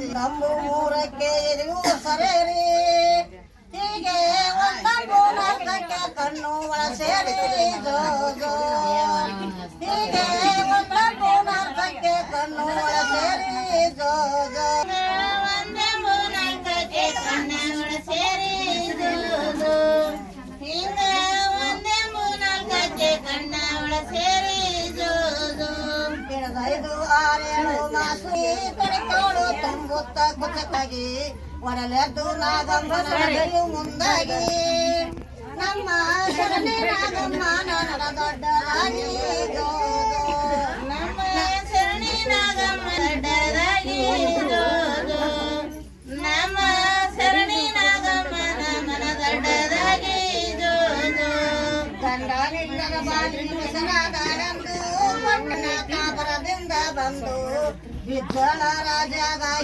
ನಮ್ಮ ಊರಕ್ಕೆ ಎದುರು ಸರೇರಿ ಹೀಗೆ ಒಂದೊಂದು ನಾಟಕ ಕಣ್ಣು ಒಳ ಸೇರಿ ಜೋ ಜೋ ಹೀಗೆ ಒಂದೊಂದು ನಾಟಕ ಕಣ್ಣು ಒಳ ಸೇರಿ ಜೋ ಜೋ ಒಂದೇ ಮೂನಾಲ್ಕಕ್ಕೆ ಕಣ್ಣವಳ ಸೇರಿ ಜೋದು. ಹಿಂಗ ಒಂದೇ ಮೂನಾಲ್ಕಕ್ಕೆ ಕಣ್ಣವಳ ಸೇರಿ ಜೋದು. ಹಿಡಿದೈದು ಆರೇಳು ಮಾಸು ಕಡಿಕೋಡು ತುಂಬುತ್ತ ಕುಚಕಾಗಿ ಒಡಲೆದ್ದು ನಾಗಮ್ಮನ ನಡೆಯು ಮುಂದಾಗಿ ನಮ್ಮ ಶರಣೆ ನಾಗಮ್ಮ ನಡ ದೊಡ್ಡದಾಗಿ ಜೋ ಜೋ. ನಮ್ಮ ಶರಣಿ ನಾಗಮ್ಮ ದೊಡ್ಡದಾಗಿ ಜೋದು. ನಮ್ಮ ಶರಣಿ ನಾಗಮ್ಮ ನಮ್ಮನ ದೊಡ್ಡದಾಗಿ ಜೋದು. ಗಂಡನಿಲ್ಲದ ಬಾಳಿ ಮಿಸನಾದಾರಂದು ಪಟ್ಟಣ ಕಾಪರದಿಂದ ಬಂದು ವಿಠಲ ರಾಜಗಾಗಿ